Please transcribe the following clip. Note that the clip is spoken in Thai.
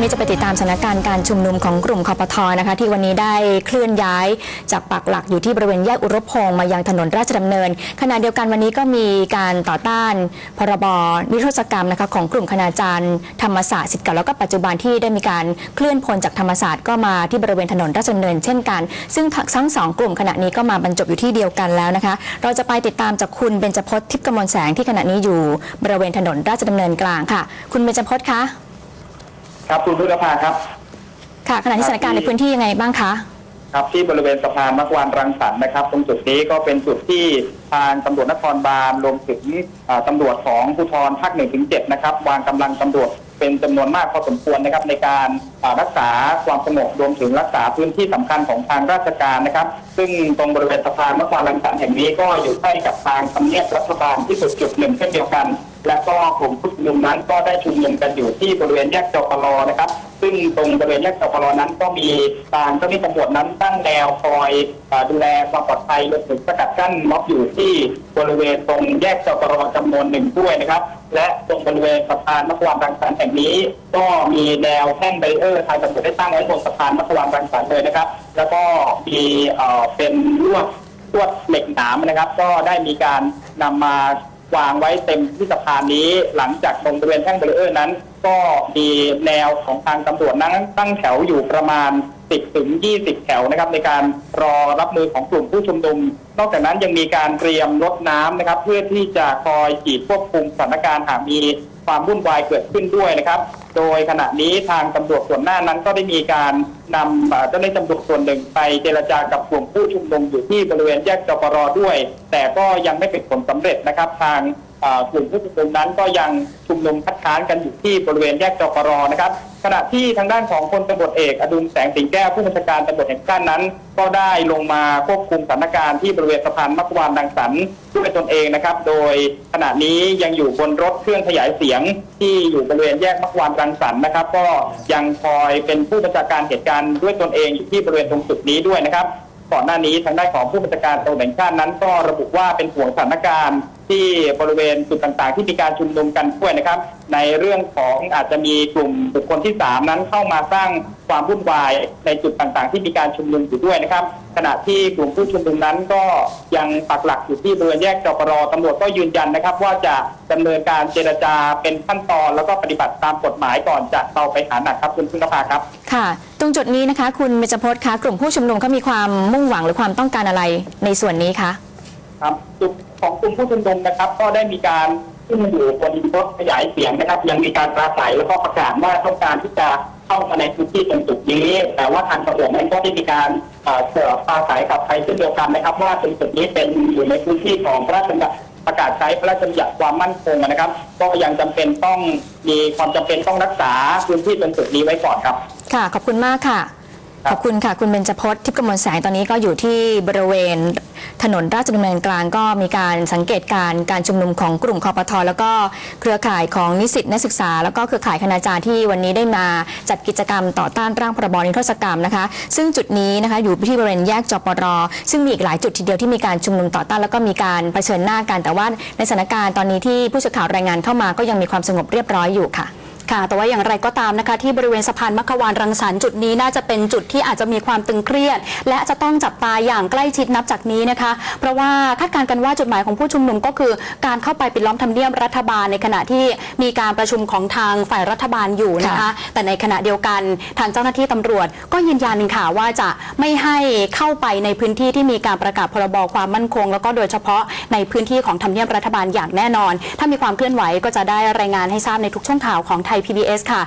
งนี้จะไปติดตามสถานการณ์การชุมนุมของกลุ่มคอปทนะคะที่วันนี้ได้เคลื่อนย้ายจากปักหลักอยู่ที่บริเวณแยกอุรพงศ์มายังถนนราชดำเนิน ขณะเดียวกันวันนี้ก็มีการต่อต้านพรบนิรโทษกรรมนะคะของกลุ่มคณาจารย์ธรรมศาสตร์สิทธิ์เก่าแล้วก็ปัจจุบันที่ได้มีการเคลื่อนพลจากธรรมศาสตร์ก็มาที่บริเวณถนนราชดำเนิน เช่นกัน ซึ่งทั้งสองกลุ่มขณะนี้ก็มาบรรจบอยู่ที่เดียวกันแล้วนะคะเราจะไปติดตามจากคุณเบญจพจน์ทิพย์กมลแสงที่ขณะนี้อยู่บริเวณถนนราชดำเนินกลางค่ะ คุณเบญจพจน์คะ ครับคุณพุทธภาครับ ค่ะขณะที่สถานการณ์ในพื้นที่ยังไงบ้างคะ ครับที่บริเวณสะพานมักวานรังสรรค์นะครับ ตรงจุดนี้ก็เป็นจุดที่ทางตำรวจนครบาลรวมถึงอ่าตำรวจของภูธรภาคหนึ่งถึงเจ็ดนะครับ วางกำลังตำรวจเป็นจำนวนมากพอสมควรนะครับ ในการอ่ารักษาความสงบรวมถึงรักษาพื้นที่สำคัญของทางราชการนะครับ ซึ่งตรงบริเวณสะพานมักวานรังสรรค์แห่งนี้ก็อยู่ใกล้กับทางทำเนียบรัฐบาลที่สุดจุดหนึ่งเช่นเดียวกัน และก็กลุ่มผู้ชุมนุมนั้นก็ได้ชุมนุมกันอยู่ที่บริเวณแยกจปรนะครับ ซึ่งตรงบริเวณแยกจปรนั้นก็มีทางเจ้าหน้าที่ตำรวจนั้นตั้งแนวคอยดูแลความปลอดภัยรวมถึงสกัดกั้นม็อบอยู่ที่บริเวณตรงแยกจปรจำนวนหนึ่งด้วยนะครับ และตรงบริเวณสะพานมัควานรังสรรค์แห่งนี้ ก็มีแนวแท่งไบเออร์ทางตำรวจได้ตั้งไว้บนสะพานมัควานรังสรรค์เลยนะครับ แล้วก็มีเป็นลวดลวดเหล็กหนามนะครับ ก็ได้มีการนำมา วางไว้เต็มที่สะพานนี้หลังจากตรงบริเวณแท่งเบรีเออร์นั้น ก็มีแนวของทางตำรวจนั้นตั้งแถวอยู่ประมาณ 10ถึง20 แถวนะครับ ในการรอรับมือของกลุ่มผู้ชุมนุม นอกจากนั้นยังมีการเตรียมรถน้ำนะครับ เพื่อที่จะคอยฉีดควบคุมสถานการณ์หากมีความวุ่นวายเกิดขึ้นด้วยนะครับ โดยขณะนี้ทางตำรวจส่วนหน้านั้นก็ได้มีการนำเจ้าหน้าที่ตำรวจส่วนหนึ่งไปเจรจากับกลุ่มผู้ชุมนุมอยู่ที่บริเวณแยกจปรด้วย แต่ก็ยังไม่เป็นผลสำเร็จนะครับทาง กลุ่มผู้ชุมนุมนั้นก็ยังชุมนุมคัดค้านกันอยู่ที่บริเวณแยกจปรนะครับ ขณะที่ทางด้านของพลตำรวจเอกอดุลแสงสิงแก้วผู้บัญชาการตำรวจแห่งชาตินั้น ก็ได้ลงมาควบคุมสถานการณ์ที่บริเวณสะพานมักวานดังสรรค์ด้วยตนเองนะครับ โดยขณะนี้ยังอยู่บนรถเครื่องขยายเสียงที่อยู่บริเวณแยกมักวานรังสรรค์นะครับ ก็ยังคอยเป็นผู้บัญชาการเหตุการณ์ด้วยตนเองอยู่ที่บริเวณตรงจุดนี้ด้วยนะครับก่อนหน้านี้ทางด้านของผู้บัญชาการตำรวจแห่งชาตินั้นก็ระบุว่าเป็นห่วงสถานการณ์ ที่บริเวณจุดต่างๆ ที่มีการชุมนุมกันด้วยนะครับ ในเรื่องของอาจจะมีกลุ่มบุคคลที่สามนั้นเข้ามาสร้างความวุ่นวายในจุดต่างๆ ที่มีการชุมนุมอยู่ด้วยนะครับ ขณะที่กลุ่มผู้ชุมนุมนั้นก็ยังปักหลักอยู่ที่บริเวณแยกจปรตำรวจก็ยืนยันนะครับ ว่าจะดำเนินการเจรจาเป็นขั้นตอน แล้วก็ปฏิบัติตามกฎหมายก่อนจะเบาไปหาหนักครับคุณพึ่งนภาครับค่ะ ตรงจุดนี้นะคะ คุณเบญจพจน์คะกลุ่มผู้ชุมนุมเขามีความมุ่งหวังหรือความต้องการอะไรในส่วนนี้คะ ครับจุดของกลุ่มผู้ชุมนุมนะครับ ก็ได้มีการขึ้นอยู่บนรถขยายเสียงนะครับ ยังมีการปราศัยแล้วก็ประกาศว่าต้องการที่จะเข้ามาในพื้นที่ตรงจุดนี้ แต่ว่าทางตำรวจนั้นก็ได้มีการเสือปราศัยกับไปเช่นเดียวกันนะครับ ว่าตรงจุดนี้เป็นอยู่ในพื้นที่ของพระราชบัญญัติประกาศใช้พระราชบัญญัติความมั่นคงนะครับ ก็ยังจำเป็นต้องมีความจำเป็นต้องรักษาพื้นที่ตรงจุดนี้ไว้ก่อนครับ ค่ะขอบคุณมากค่ะ ขอบคุณค่ะ คุณเบญจพจน์ทิพย์กมลแสงตอนนี้ก็อยู่ที่บริเวณถนนราชดำเนินกลางก็มีการสังเกตการณ์การชุมนุมของกลุ่มคอปทอแล้วก็เครือข่ายของนิสิตนักศึกษา แล้วก็เครือข่ายคณาจารย์ที่วันนี้ได้มาจัดกิจกรรมต่อต้านร่างพรบนิรโทษกรรมนะคะ ซึ่งจุดนี้นะคะอยู่ที่บริเวณแยกจปรซึ่งมีอีกหลายจุดทีเดียวที่มีการชุมนุมต่อต้านแล้วก็มีการเผชิญหน้ากันแต่ว่าในสถานการณ์ตอนนี้ที่ผู้สื่อข่าวรายงานเข้ามาก็ยังมีความสงบเรียบร้อยอยู่ค่ะ ค่ะ แต่ว่าอย่างไรก็ตามนะคะ ที่บริเวณสะพานมัควานรังสรรค์จุดนี้น่าจะเป็นจุดที่อาจจะมีความตึงเครียด และจะต้องจับตาอย่างใกล้ชิดนับจากนี้นะคะ เพราะว่าคาดการณ์กันว่าจุดหมายของผู้ชุมนุมก็คือ การเข้าไปปิดล้อมทำเนียบรัฐบาลในขณะที่มีการประชุมของทางฝ่ายรัฐบาลอยู่นะคะค่ะแต่ในขณะเดียวกันทางเจ้าหน้าที่ตำรวจ ก็ยืนยันค่ะว่าจะไม่ให้เข้าไปในพื้นที่ที่มีการประกาศพรบความมั่นคง แล้วก็โดยเฉพาะในพื้นที่ของทำเนียบรัฐบาลอย่างแน่นอน ถ้ามีความเคลื่อนไหวก็จะได้รายงานให้ทราบในทุกช่วงข่าวของไทย PBS ค่ะ